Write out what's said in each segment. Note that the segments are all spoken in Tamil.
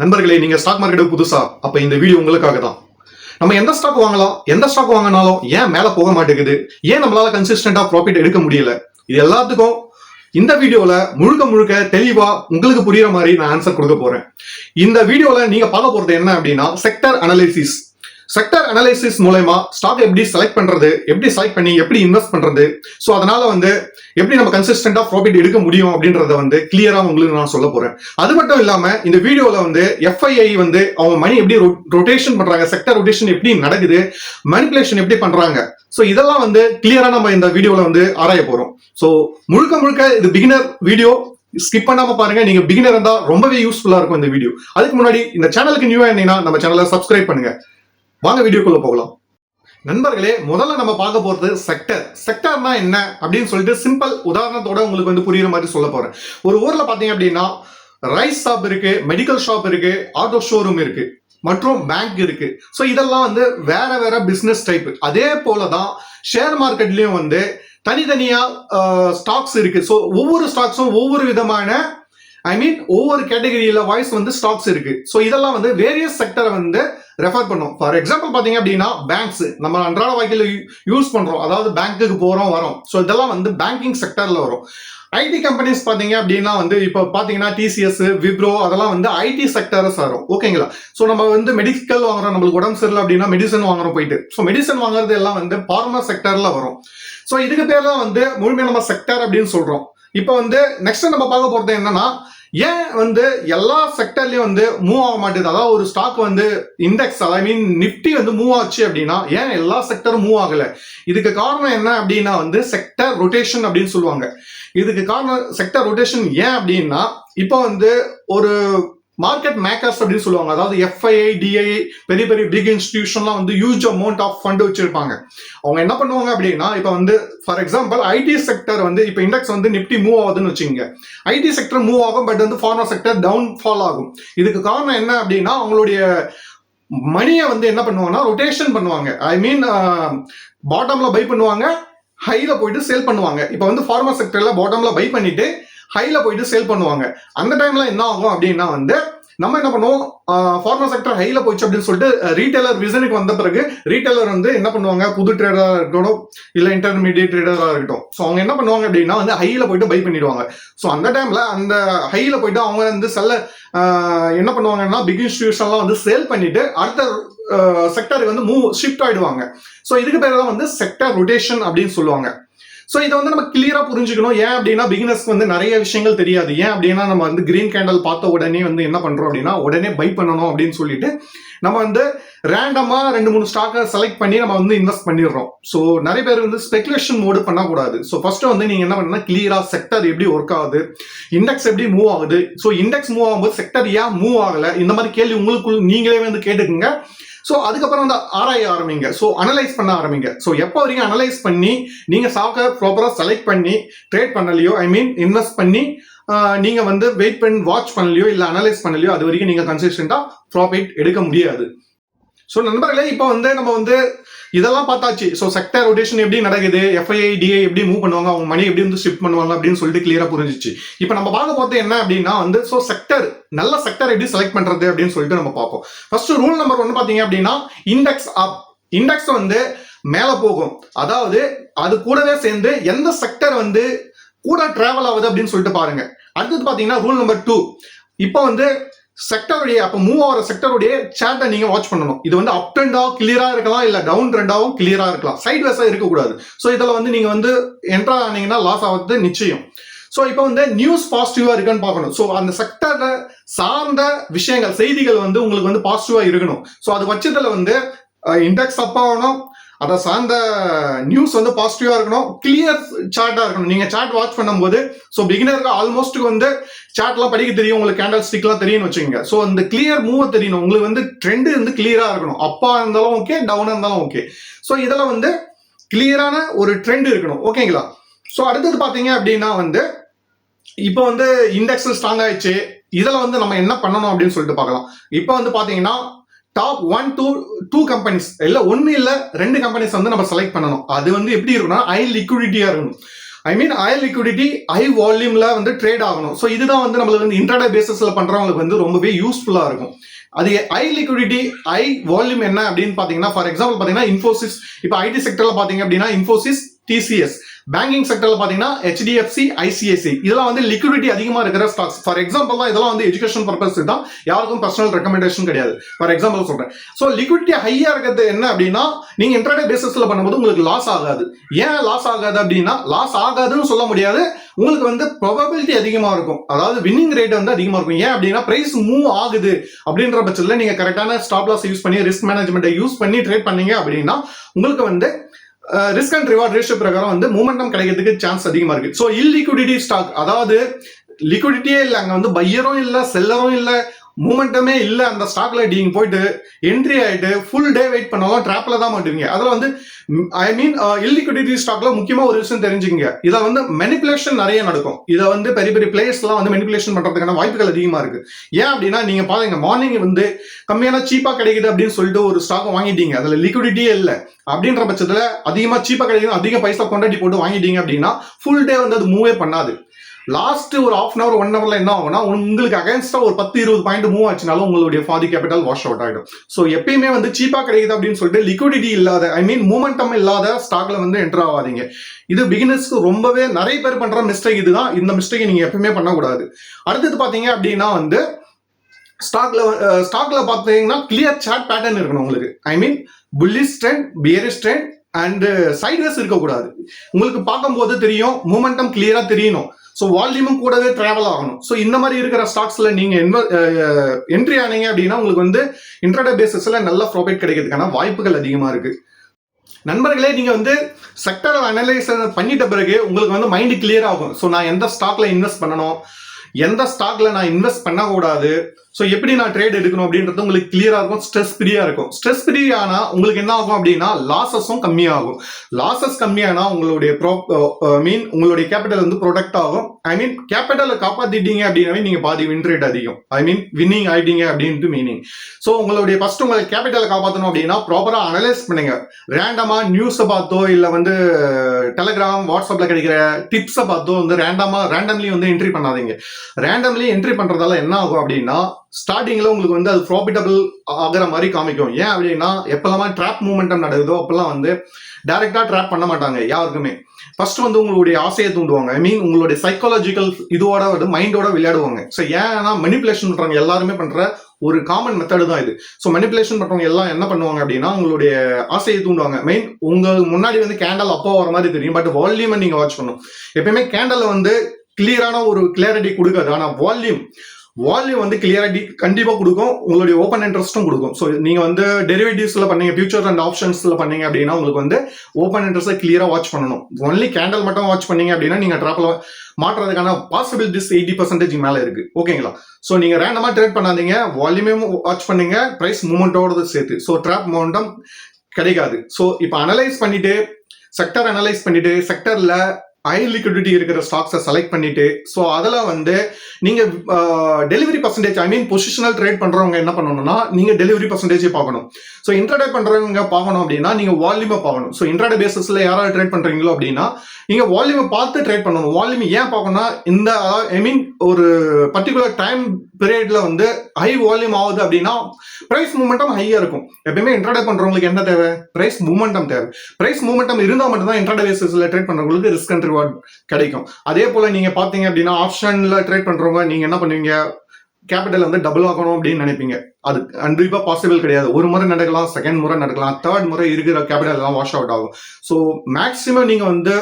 நண்பர்களே நீங்க ஸ்டாக் மார்க்கெட்டுக்கு புதுசா அப்ப இந்த வீடியோ உங்களுக்காக தான். நம்ம எந்த ஸ்டாக் வாங்கலாம் எந்த ஸ்டாக் வாங்கினாலும் ஏன் மேல போக மாட்டேங்குது? ஏன் நம்மளால கன்சிஸ்டன்டா ப்ராஃபிட் எடுக்க முடியல? இது எல்லாத்துக்கும் இந்த வீடியோல முழுக்க முழுக்க தெளிவா உங்களுக்கு புரியுற மாதிரி நான் ஆன்சர் கொடுக்க போறேன். இந்த வீடியோல நீங்க பார்க்க போறது என்ன அப்படின்னா செக்டர் அனலைசிஸ் செக்டர் அனலைசிஸ் மூலயமா ஸ்டாக் எப்படி செலக்ட் பண்றது எப்படி செலக்ட் பண்ணி எப்படி இன்வெஸ்ட் பண்றது? ஸோ அதனால வந்து எப்படி நம்ம கன்சிஸ்டண்டா ப்ராஃபிட் எடுக்க முடியும் அப்படின்றத வந்து கிளியரா உங்களுக்கு நான் சொல்ல போறேன். அது மட்டும் இல்லாம இந்த வீடியோல வந்து எஃப்ஐஐ வந்து அவங்க மணி எப்படி ரொட்டேஷன் பண்றாங்க செக்டர் ரொட்டேஷன் எப்படி நடக்குது மனிப்புலேஷன் எப்படி பண்றாங்க. ஸோ இதெல்லாம் வந்து கிளியரா நம்ம இந்த வீடியோல வந்து ஆராய போறோம். ஸோ முழுக்க முழுக்க இது பிகினர் வீடியோ ஸ்கிப் பண்ணாம பாருங்க. நீங்க பிகினர் இருந்தா ரொம்பவே யூஸ்ஃபுல்லா இருக்கும் இந்த வீடியோ அதுக்கு முன்னாடி இந்த சேனலுக்கு நியூவா இருந்தீங்கன்னா நம்ம சேனலை சப்ஸ்கிரைப் பண்ணுங்க. வாங்க வீடியோக்குள்ள போகலாம். நண்பர்களே முதல்ல நம்ம பார்க்க போறது செக்டர் செக்டர்னா என்ன அப்படின்னு சொல்லிட்டு சிம்பிள் உதாரணத்தோட உங்களுக்கு வந்து புரியுற மாதிரி சொல்ல போறேன். ஒரு ஊர்ல பாத்தீங்க அப்படின்னா ரைஸ் ஷாப் இருக்கு மெடிக்கல் ஷாப் இருக்கு ஆட்டோ ஷோரூம் இருக்கு மற்றும் பேங்க் இருக்கு. ஸோ இதெல்லாம் வந்து வேற வேற பிசினஸ் டைப் அதே போல தான் ஷேர் மார்க்கெட்லயும் வந்து தனித்தனியா ஸ்டாக்ஸ் இருக்கு. ஸோ ஒவ்வொரு ஸ்டாக்ஸும் ஒவ்வொரு விதமான ஐ மீன் ஒவ்வொரு கேட்டகரியில வாய்ஸ் வந்து ஸ்டாக்ஸ் இருக்கு. ஸோ இதெல்லாம் வந்து வேரியஸ் செக்டரை வந்து ரெஃபர் பண்ணும். ஃபார் எக்ஸாம்பிள் பார்த்தீங்க அப்படின்னா பேங்க்ஸ் நம்ம அன்றாட வாழ்க்கையில் யூஸ் பண்ணுறோம் அதாவது பேங்க்குக்கு போகிறோம் வரோம். ஸோ இதெல்லாம் வந்து பேங்கிங் செக்டரில் வரும். ஐடி கம்பெனிஸ் பார்த்தீங்க அப்படின்னா வந்து இப்போ பார்த்தீங்கன்னா டிசிஎஸ் விப்ரோ அதெல்லாம் வந்து ஐடி செக்டரை சாரும். ஓகேங்களா ஸோ நம்ம வந்து மெடிக்கல் வாங்குறோம். நம்மளுக்கு உடம்பு சரியில்லை அப்படின்னா மெடிசன் வாங்குறோம் போயிட்டு. ஸோ மெடிசன் வாங்குறது எல்லாம் வந்து பார்மா செக்டரில் வரும். ஸோ இதுக்கு பேர் தான் வந்து முழுமையாக நம்ம செக்டர் அப்படின்னு சொல்கிறோம் இப்போ வந்து நெக்ஸ்ட் நம்ம பார்க்க போறது என்னன்னா ஏன் வந்து எல்லா செக்டர்லயும் வந்து மூவ் ஆக மாட்டேது அதாவது ஒரு ஸ்டாக் வந்து இண்டெக்ஸ் ஐ மீன் நிப்டி வந்து மூவ் ஆச்சு அப்படின்னா ஏன் எல்லா செக்டரும் மூவ் ஆகல? இதுக்கு காரணம் என்ன அப்படின்னா வந்து செக்டர் ரொட்டேஷன் அப்படின்னு சொல்லுவாங்க. இதுக்கு காரணம் செக்டர் ரொட்டேஷன் ஏன் அப்படின்னா இப்போ வந்து ஒரு மார்க்கெட் மேக்கர்ஸ் அப்படின்னு சொல்லுவாங்க. அதாவது எஃப்ஐஐ டிஐ பெரிய பெரிய பிக் இன்ஸ்டிடியூஷன்லாம் வந்து ஹியூஜ் அமௌண்ட் ஆஃப் ஃபண்ட் வச்சிருப்பாங்க. அவங்க என்ன பண்ணுவாங்க அப்படின்னா இப்போ வந்து ஃபார் எக்ஸாம்பிள் ஐடி செக்டர் வந்து இப்போ இண்டெக்ஸ் வந்து நிப்டி மூவ் ஆகுதுன்னு வச்சுக்கோங்க. ஐடி செக்டர் மூவ் ஆகும் பட் வந்து ஃபார்மா செக்டர் டவுன் ஃபால் ஆகும். இதுக்கு காரணம் என்ன அப்படின்னா அவங்களுடைய மணியை வந்து என்ன பண்ணுவாங்கன்னா ரொட்டேஷன் பண்ணுவாங்க. ஐ மீன் பாட்டம்ல பை பண்ணுவாங்க ஹையில போயிட்டு சேல் பண்ணுவாங்க. இப்போ வந்து ஃபார்மா செக்டர்ல பாட்டம்ல பை பண்ணிட்டு ஹைல போயிட்டு சேல் பண்ணுவாங்க. அந்த டைம்ல என்ன ஆகும் அப்படின்னா வந்து நம்ம என்ன பண்ணுவோம்? ஃபார்மா செக்டர் ஹைல போயிடுச்சு அப்படின்னு சொல்லிட்டு ரீட்டைலர் விசனுக்கு வந்த பிறகு ரீட்டைலர் வந்து என்ன பண்ணுவாங்க? புது ட்ரேடரா இருக்கட்டும் இல்ல இன்டர்மீடியட் ட்ரேடரா இருக்கட்டும். ஸோ அவங்க என்ன பண்ணுவாங்க அப்படின்னா வந்து ஹையில போயிட்டு பை பண்ணிடுவாங்க. ஸோ அந்த டைம்ல அந்த ஹையில போயிட்டு அவங்க வந்து செல்ல என்ன பண்ணுவாங்கன்னா பிக் இன்ஸ்டியூஷன்லாம் வந்து சேல் பண்ணிட்டு அடுத்த செக்டருக்கு வந்து மூவ் ஷிஃப்ட் ஆயிடுவாங்க. ஸோ இதுக்கு பேர் தான் வந்து செக்டர் ரொட்டேஷன் அப்படின்னு சொல்லுவாங்க. ஸோ இதை வந்து நம்ம கிளியராக புரிஞ்சுக்கணும். ஏன் அப்படின்னா பிகினர்ஸ்க்கு வந்து நிறைய விஷயங்கள் தெரியாது. ஏன் அப்படின்னா நம்ம வந்து கிரீன் கேண்டல் பார்த்த உடனே வந்து என்ன பண்ணுறோம் அப்படின்னா உடனே பை பண்ணணும் அப்படின்னு சொல்லிட்டு நம்ம வந்து ரேண்டமாக ரெண்டு மூணு ஸ்டாக்கை செலக்ட் பண்ணி நம்ம வந்து இன்வெஸ்ட் பண்ணிடுறோம். ஸோ நிறைய பேர் வந்து ஸ்பெகுலேஷன் மோடு பண்ணக்கூடாது. ஸோ ஃபர்ஸ்ட் வந்து நீங்கள் என்ன பண்ணுன்னா கிளியராக செக்டர் எப்படி ஒர்க் ஆகுது இண்டெக்ஸ் எப்படி மூவ் ஆகுது. ஸோ இண்டெக்ஸ் மூவ் ஆகும்போது செக்டர் ஏன் மூவ் ஆகலை? இந்த மாதிரி கேள்வி உங்களுக்குள் நீங்களே வந்து கேட்டுக்குங்க. ஸோ அதுக்கப்புறம் வந்து ஆராய ஆரம்பிங்க. ஸோ அனலைஸ் பண்ண ஆரம்பிங்க. ஸோ எப்போ வரைக்கும் அனலைஸ் பண்ணி நீங்கள் ஸ்டாக்கை ப்ராப்பராக செலக்ட் பண்ணி ட்ரேட் பண்ணலையோ ஐ மீன் இன்வெஸ்ட் பண்ணி நீங்கள் வந்து வெயிட் பண்ணி வாட்ச் பண்ணலையோ இல்லை அனலைஸ் பண்ணலையோ அது வரைக்கும் நீங்கள் கன்சிஸ்டண்டாக ப்ராஃபிட் எடுக்க முடியாது. ஸோ நண்பர்களே இப்போ வந்து நம்ம வந்து இதெல்லாம் பார்த்தாச்சு. ஸோ செக்டர் ரொட்டேஷன் எப்படி நடக்குது? எஃப்ஐஐ டிஐ எப்படி மூவ் பண்ணுவாங்க? அவங்க மணி எப்படி வந்து ஷிஃப்ட் பண்ணுவாங்க? அப்படின்னு சொல்லிட்டு கிளியராக புரிஞ்சிச்சு. இப்போ நம்ம பார்க்க போகிறது என்ன அப்படின்னா வந்து ஸோ செக்டர் நல்ல செக்டர் எப்படி செலக்ட் பண்ணுறது அப்படின்னு சொல்லிட்டு நம்ம பார்ப்போம். ஃபர்ஸ்ட் ரூல் நம்பர் ஒன்று பார்த்தீங்க அப்படின்னா இண்டெக்ஸ் அப் இண்டெக்ஸ் வந்து மேலே போகும். அதாவது அது கூடவே சேர்ந்து எந்த செக்டர் வந்து கூட டிராவல் ஆகுது அப்படின்னு சொல்லிட்டு பாருங்க. அடுத்தது பார்த்தீங்கன்னா ரூல் நம்பர் டூ இப்போ வந்து செக்டருடைய அப்போ மூவ் ஆகிற செக்டருடைய சேட்டை நீங்க வாட்ச் பண்ணணும். இது வந்து அப் ட்ரெண்டாக கிளியரா இருக்கலாம் இல்ல டவுன் ட்ரெண்டாகவும் கிளியரா இருக்கலாம். சைட் வேஸா இருக்கக்கூடாது. ஸோ இதில் வந்து நீங்க வந்து என்ட்ரா ஆனீங்கன்னா லாஸ் ஆகிறது நிச்சயம். ஸோ இப்போ வந்து நியூஸ் பாசிட்டிவாக இருக்குன்னு பார்க்கணும். ஸோ அந்த செக்டரை சார்ந்த விஷயங்கள் செய்திகள் வந்து உங்களுக்கு வந்து பாசிட்டிவாக இருக்கணும். ஸோ அது பட்சத்தில் வந்து இண்டெக்ஸ் அப் ஆகணும். அதை சார்ந்த நியூஸ் வந்து பாசிட்டிவா இருக்கணும் கிளியர் சார்ட்டா இருக்கணும். நீங்க சார்ட் வாட்ச் பண்ணும்போது ஸோ பிகினருக்கு ஆல்மோஸ்ட் வந்து சார்ட்லாம் படிக்க தெரியும் உங்களுக்கு கேண்டல் ஸ்டிக்லாம் தெரியும்னு வச்சுக்கோங்க. ஸோ அந்த கிளியர் மூவ் தெரியணும். உங்களுக்கு வந்து ட்ரெண்டு வந்து கிளியரா இருக்கணும். அப்பா இருந்தாலும் ஓகே டவுனாக இருந்தாலும் ஓகே ஸோ இதில் வந்து கிளியரான ஒரு ட்ரெண்ட் இருக்கணும். ஓகேங்களா ஸோ அடுத்தது பார்த்தீங்க அப்படின்னா வந்து இப்போ வந்து இண்டெக்ஸ் ஸ்ட்ராங் ஆயிடுச்சு. இதில் வந்து நம்ம என்ன பண்ணணும் அப்படின்னு சொல்லிட்டு பார்க்கலாம். இப்போ வந்து பார்த்தீங்கன்னா top one two two companies இல்லை ஒன்று இல்லை ரெண்டு கம்பெனிஸ் வந்து நம்ம செலக்ட் பண்ணணும். அது வந்து எப்படி இருக்கும்னா ஐ லிக்விடிட்டியாக இருக்கணும். I mean high liquidity high வால்யூம்ல வந்து ட்ரேட் ஆகணும். ஸோ இதுதான் வந்து நம்மளுக்கு வந்து இன்டர்டே பேசிஸ்ல பண்றவங்களுக்கு வந்து ரொம்பவே யூஸ்ஃபுல்லா இருக்கும். அது ஹை லிக்விடிட்டி ஹை வால்யூம் என்ன அப்படின்னு பாத்தீங்கன்னா ஃபார் எக்ஸாம்பிள் பாத்தீங்கன்னா இன்ஃபோசிஸ் இப்போ ஐடி செக்டரில் பாத்தீங்க அப்படின்னா இன்ஃபோசிஸ் டிசிஎஸ் பேங்கிங் செக்டர்ல பாத்தீங்கன்னா ஹெச்டிஎஃப்சி ஐசிஐசி இதெல்லாம் வந்து லிக்விடிட்டி அதிகமா இருக்கிற ஸ்டாக்ஸ் ஃபார் எக்ஸாம்பிள் தான் இதெல்லாம் வந்து எஜுகேஷன் பர்பஸ் தான். யாருக்கும் பர்சனல் ரெக்கமெண்டேஷன் கிடையாது. ஃபார் எக்ஸாம்பிள் சொல்றேன். ஸோ லிக்விடிட்டி ஹையா இருக்கிறது என்ன அப்படின்னா நீங்க இன்டர்டே பேசிஸ்ல பண்ணும்போது உங்களுக்கு லாஸ் ஆகாது. ஏன் லாஸ் ஆகாது அப்படின்னா லாஸ் ஆகாதுன்னு சொல்ல முடியாது. உங்களுக்கு வந்து ப்ராபபிலிட்டி அதிகமா இருக்கும். அதாவது வின்னிங் ரேட் வந்து அதிகமா இருக்கும். ஏன் அப்படின்னா பிரைஸ் மூவ் ஆகுது அப்படின்ற பட்சத்தில் நீங்க கரெக்டான ஸ்டாப் லாஸ் யூஸ் பண்ணி ரிஸ்க் மேனேஜ்மெண்ட்டை யூஸ் பண்ணி ட்ரேட் பண்ணீங்க அப்படின்னா உங்களுக்கு வந்து ரிஸ்க் அண்ட் ரிவார்ட் ரேஷியோ பிரகாரம் வந்து மூமெண்டம் கிடைக்கிறதுக்கு சான்ஸ் அதிகமாக இருக்குது ஸோ இல்லிக்விடிட்டி ஸ்டாக் அதாவது லிக்விடிட்டியே இல்லை அங்கே வந்து பையரும் இல்லை செல்லரும் இல்லை மூமெண்டமே இல்லை அந்த ஸ்டாக்ல நீங்க போயிட்டு என்ட்ரி ஆயிட்டு ஃபுல் டே வெயிட் பண்ணாலும் ட்ராப்ல தான் மாட்டுவீங்க. அதில் வந்து ஐ மீன் இல்லிக்விடிட்டி ஸ்டாக்ல முக்கியமா ஒரு விஷயம் தெரிஞ்சுக்கங்க. இதை வந்து மெனிப்புலேஷன் நிறைய நடக்கும். இதை வந்து பெரிய பெரிய பிளேயர்ஸ்லாம் வந்து மெனிப்புலேஷன் பண்ணுறதுக்கான வாய்ப்புகள் அதிகமாக இருக்கு. ஏன் அப்படின்னா நீங்கள் பாருங்க மார்னிங் வந்து கம்மியான சீப்பாக கிடைக்குது அப்படின்னு சொல்லிட்டு ஒரு ஸ்டாக் வாங்கிட்டீங்க. அதில் லிக்விடிட்டியே இல்லை. அப்படின்ற பட்சத்தில் அதிகமாக சீப்பாக கிடைக்குது அதிக பைசா கொண்டாடி போட்டு வாங்கிட்டீங்க அப்படின்னா ஃபுல் டே வந்து அது மூவே பண்ணாது. லாஸ்ட் ஒரு ஆஃப் அன் அவர் ஒன் ஹவர்ல என்ன ஆகும்னா உங்களுக்கு அகைன்ஸ்டா ஒரு பத்து இருபது பாயிண்ட் மூவ் ஆச்சுனாலும் உங்களுடைய ஃபாதி கேபிட்டல் வாஷ் அவுட் ஆகிடும் ஸோ எப்பயுமே வந்து சீப்பா கிடைக்குது அப்படின்னு சொல்லிட்டு லிக்விடிட்டி இல்லாத ஐ மீன் மூமெண்டம் இல்லாத ஸ்டாக்ல வந்து என்டர் ஆகாதீங்க. இது பிகினர்ஸ்க்கு ரொம்பவே நிறைய பேர் பண்ற மிஸ்டேக் இதுதான். இந்த மிஸ்டேக் நீங்க எப்பயுமே பண்ணக்கூடாது. அடுத்தது பாத்தீங்க அப்படின்னா வந்து ஸ்டாக்ல ஸ்டாக்ல பாத்தீங்கன்னா கிளியர் சார்ட் பேட்டர்ன் இருக்கணும் உங்களுக்கு. I mean bullish trend bearish trend and sideways இருக்கக்கூடாது. உங்களுக்கு பார்க்கும்போது தெரியும் மூமெண்டம் கிளியரா தெரியணும். ஸோ வால்யூமும் கூடவே டிராவல் ஆகணும். ஸோ இந்த மாதிரி இருக்கிற நீங்கள் நீங்க என்ட்ரி ஆனீங்க அப்படின்னா உங்களுக்கு வந்து இன்டர்டே பேசிஸில் நல்ல ப்ராஃபிட் கிடைக்கிறதுக்கான வாய்ப்புகள் அதிகமாக இருக்குது நண்பர்களே நீங்கள் வந்து செக்டர் அனலைஸ் பண்ணிட்ட பிறகு உங்களுக்கு வந்து மைண்ட் கிளியர் ஆகும். ஸோ நான் எந்த ஸ்டாக்ல இன்வெஸ்ட் பண்ணணும்? எந்த ஸ்டாக்ல நான் இன்வெஸ்ட் பண்ணக்கூடாது? ஸோ எப்படி நான் ட்ரேட் எடுக்கணும் அப்படின்றது உங்களுக்கு கிளியரா இருக்கும் ஸ்ட்ரெஸ் ஃப்ரீயா இருக்கும். ஸ்ட்ரெஸ் ஃப்ரீ ஆனா உங்களுக்கு என்ன ஆகும் அப்படின்னா லாசஸும் கம்மியாகும் லாசஸ் கம்மியானா உங்களுடைய ப்ரோ மீன் uh, uh, உங்களுடைய கேபிட்டல் வந்து ப்ரொடக்ட் ஆகும். ஐ மீன் கேபிட்டலை காப்பாத்திட்டீங்க அப்படின்னாவே நீங்க பாதி வின் ரேட் அதிகம். ஐ மீன் வின்னிங் ஆயிட்டீங்க அப்படின்ட்டு மீனிங் ஸோ உங்களுடைய ஃபர்ஸ்ட் உங்களை கேபிட்டலை காப்பாற்றணும் அப்படின்னா ப்ராப்பரா அனலைஸ் பண்ணுங்க. ரேண்டமா நியூஸை பார்த்தோ இல்லை வந்து uh, டெலகிராம் வாட்ஸ்அப்ல கிடைக்கிற டிப்ஸை பார்த்தோ வந்து ரேண்டமா ரேண்டம்லி வந்து என்ட்ரி பண்ணாதீங்க. ரேண்டம்லி என்ட்ரி பண்றதால என்ன ஆகும் அப்படின்னா ஸ்டார்டிங்ல உங்களுக்கு வந்து அது ப்ராஃபிட்டபிள் ஆகிற மாதிரி காமிக்கும். ஏன் அப்படின்னா எப்பெல்லாம் ட்ராப் மூமெண்டம் நடக்குதோ அப்பெல்லாம் வந்து டைரக்டா ட்ராப் பண்ண மாட்டாங்க யாருக்குமே. ஃபர்ஸ்ட் வந்து உங்களுடைய ஆசையை தூண்டுவாங்க. ஐ மீன் உங்களுடைய சைக்காலஜிக்கல் இதோட வந்து மைண்டோட விளையாடுவாங்க. ஸோ ஏன்னா மனிப்புலேஷன் பண்றவங்க எல்லாருமே பண்ற ஒரு காமன் மெத்தடு தான் இது. ஸோ மனிப்புலேஷன் பண்றவங்க எல்லாம் என்ன பண்ணுவாங்க அப்படின்னா உங்களுடைய ஆசையை தூண்டுவாங்க. மெயின் உங்களுக்கு முன்னாடி வந்து கேண்டல் அப்போ வர மாதிரி தெரியும். பட் வால்யூமை நீங்க வாட்ச் பண்ணும் எப்பயுமே கேண்டலை வந்து கிளியரான ஒரு கிளியாரிட்டி கொடுக்காது. ஆனால் வால்யூம் வால்யூம் வந்து கிளியாரிட்டி கண்டிப்பா கொடுக்கும். உங்களுடைய ஓப்பன் இன்ட்ரெஸ்ட்டும் கொடுக்கும். ஸோ நீங்க வந்து டெரிவேட்டிவ்ஸ்ல பண்ணீங்க ஃபியூச்சர் அண்ட் ஆப்ஷன்ஸ்ல பண்ணீங்க அப்படின்னா உங்களுக்கு வந்து ஓப்பன் இன்ட்ரெஸ்ட்டை கிளியரா வாட்ச் பண்ணணும். ஒன்லி கேண்டல் மட்டும் வாட்ச் பண்ணீங்க அப்படின்னா நீங்க ட்ராப்பில் மாற்றுறதுக்கான பாசிபிலிட்டிஸ் எயிட்டி பர்சன்டேஜ் மேல இருக்கு. ஓகேங்களா ஸோ நீங்க ரேண்டமா ட்ரேட் பண்ணாதீங்க. வால்யூமே வாட்ச் பண்ணீங்க. பிரைஸ் மூமெண்டோட சேர்த்து. ஸோ ட்ராப் மூமெண்டம் கிடைக்காது. ஸோ இப்போ அனலைஸ் பண்ணிட்டு செக்டர் அனலைஸ் பண்ணிட்டு செக்டர்ல ஹை லிக்விடிட்டி இருக்கிற ஸ்டாக்ஸை செலக்ட் பண்ணிட்டு ஸோ அதில் வந்து நீங்கள் delivery percentage I mean positional trade பண்ணுறவங்க என்ன பண்ணணும்னா நீங்கள் டெலிவரி பர்சன்டேஜ் பார்க்கணும். ஸோ இன்ட்ராடே பண்ணுறவங்க பார்க்கணும் அப்படின்னா நீங்கள் வால்யூமை பார்க்கணும். ஸோ இன்ட்ராடே பேசிஸில் யாராவது ட்ரேட் பண்ணுறீங்களோ அப்படின்னா நீங்கள் வால்யூமை பார்த்து ட்ரேட் பண்ணணும். வால்யூம் ஏன் பார்க்கணும்னா இந்த ஐ மீன் ஒரு பர்டிகுலர் டைம் பீரியட்ல வந்து ஹை வால்யூம் ஆகுது அப்படின்னா பிரைஸ் மூமெண்டம் ஹையா இருக்கும். எப்பயுமே இன்டர்டே பண்றவங்களுக்கு என்ன தேவை? பிரைஸ் மூமெண்டம் தேவை. பிரைஸ் மூமெண்டம் இருந்தால் மட்டும்தான் இன்டர்டே பேசிஸ்ல ட்ரேட் பண்றவங்களுக்கு ரிஸ்க் அண்ட் ரிவார்ட் கிடைக்கும். அதே போல நீங்க பாத்தீங்க அப்படின்னா ஆப்ஷன்ல ட்ரேட் பண்றவங்க நீங்க என்ன பண்ணுவீங்க? கேபிட்டல் வந்து டபுள் ஆகணும் அப்படின்னு நினைப்பீங்க. அது கண்டிப்பா பாசிபிள் கிடையாது. ஒரு முறை நடக்கலாம் செகண்ட் முறை நடக்கலாம் தேர்ட் முறை இருக்கிற கேபிட்டல் எல்லாம் வாஷ் அவுட் ஆகும். ஸோ மேக்ஸிமம் நீங்க வந்து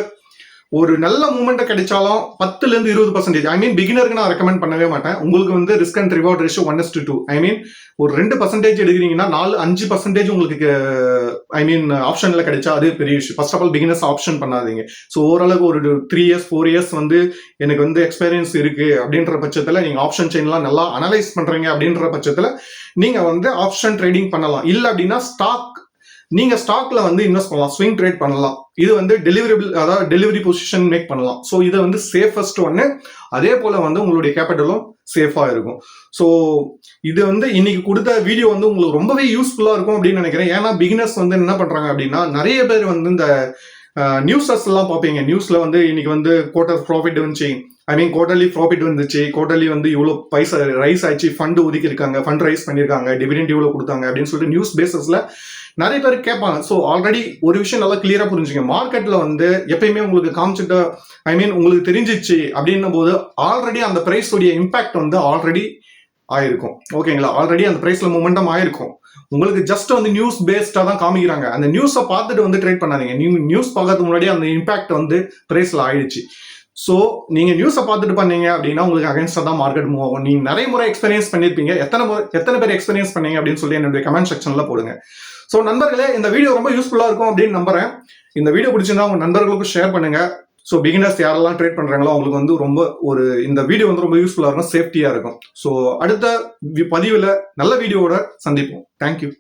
ஒரு நல்ல மூமெண்ட் கிடைச்சாலும் பத்துல இருந்து இருபது பர்சன்டேஜ் ஐ மீன் பிகினருக்கு நான் ரெக்கமெண்ட் பண்ணவே மாட்டேன். உங்களுக்கு வந்து risk and reward ratio one to two I mean ஒரு ரெண்டு பர்சன்டேஜ் எடுக்கிறீங்கன்னா நாலு அஞ்சு பர்சன்டேஜ் உங்களுக்கு ஐ மீன் ஆப்ஷன்ல கிடைச்சா அது பெரிய விஷயம். First of all beginners option பண்ணாதீங்க. ஸோ ஓரளவுக்கு ஒரு த்ரீ இயர்ஸ் ஃபோர் இயர்ஸ் வந்து எனக்கு வந்து எக்ஸ்பீரியன்ஸ் இருக்கு அப்படின்ற பட்சத்தில் நீங்க ஆப்ஷன் செயின்லாம் நல்லா அனலைஸ் பண்றீங்க அப்படின்ற பட்சத்தில் நீங்க வந்து ஆப்ஷன் ட்ரேடிங் பண்ணலாம். இல்லை அப்படின்னா ஸ்டாக் நீங்க ஸ்டாக்ல வந்து இன்வெஸ்ட் பண்ணலாம். ஸ்விங் ட்ரேட் பண்ணலாம். இது வந்து டெலிவரிபிள் அதாவது டெலிவரி பொசிஷன் மேக் பண்ணலாம். ஸோ இதை வந்து சேஃபஸ்ட் ஒன்று அதே போல வந்து உங்களுடைய கேபிட்டலும் சேஃபாக இருக்கும். ஸோ இது வந்து இன்னைக்கு கொடுத்த வீடியோ வந்து உங்களுக்கு ரொம்பவே யூஸ்ஃபுல்லாக இருக்கும் அப்படின்னு நினைக்கிறேன். ஏன்னா பிகினர்ஸ் வந்து என்ன பண்ணுறாங்க அப்படின்னா நிறைய பேர் வந்து இந்த நியூஸஸ் எல்லாம் பார்ப்பீங்க. நியூஸ்ல வந்து இன்னைக்கு வந்து குவார்டர் ப்ராஃபிட் வந்துச்சு. ஐ மீன் குவார்டர்லி ப்ராஃபிட் வந்துச்சு. குவார்டர்லி வந்து இவ்வளோ பைசா ரைஸ் ஆயிடுச்சு. ஃபண்ட் ஒதுக்கியிருக்காங்க. ஃபண்ட் ரைஸ் பண்ணியிருக்காங்க. டிவிடெண்ட் இவ்வளோ கொடுத்தாங்க அப்படின்னு சொல்லிட்டு நியூஸ் பேசஸில் நிறைய பேர் கேட்பாங்க. ஸோ ஆல்ரெடி ஒரு விஷயம் நல்லா கிளியரா புரிஞ்சுங்க. மார்க்கெட்ல வந்து எப்பயுமே உங்களுக்கு காமிச்சிட்ட ஐ மீன் உங்களுக்கு தெரிஞ்சிச்சு அப்படின்னும் போது ஆல்ரெடி அந்த பிரைஸோடைய இம்பாக்ட் வந்து ஆல்ரெடி ஆயிருக்கும். ஓகேங்களா ஆல்ரெடி அந்த பிரைஸ்ல மூமெண்டம் ஆயிருக்கும். உங்களுக்கு ஜஸ்ட் வந்து நியூஸ் பேஸ்டா தான் காமிக்கிறாங்க. அந்த நியூஸை பார்த்துட்டு வந்து ட்ரேட் பண்ணாதீங்க. நீங்க நியூஸ் பார்க்கறதுக்கு முன்னாடி அந்த இம்பாக்ட் வந்து பிரைஸ்ல ஆயிடுச்சு. ஸோ நீங்க நியூஸை பார்த்துட்டு பண்ணீங்க அப்படின்னா உங்களுக்கு அகைன்ஸ்டா தான் மார்க்கெட் மூவ் ஆகும். நீங்க நிறைய முறை எக்ஸ்பீரியன்ஸ் பண்ணிருப்பீங்க. எத்தனை முறை எத்தனை பேர் எக்ஸ்பீரியன்ஸ் பண்ணீங்க அப்படின்னு சொல்லி என்னுடைய கமெண்ட் செக்ஷன்ல போடுங்க. ஸோ நண்பர்களே இந்த வீடியோ ரொம்ப யூஸ்ஃபுல்லாக இருக்கும் அப்படின்னு நம்புறேன். இந்த வீடியோ பிடிச்சிருந்தா உங்க நண்பர்களுக்கும் ஷேர் பண்ணுங்க. ஸோ பிகினர்ஸ் யாரெல்லாம் ட்ரேட் பண்றாங்களோ அவங்களுக்கு வந்து ரொம்ப ஒரு இந்த வீடியோ வந்து ரொம்ப யூஸ்ஃபுல்லாக இருக்கும் சேஃப்டியா இருக்கும். ஸோ அடுத்த பதிவில் நல்ல வீடியோவோட சந்திப்போம். தேங்க்யூ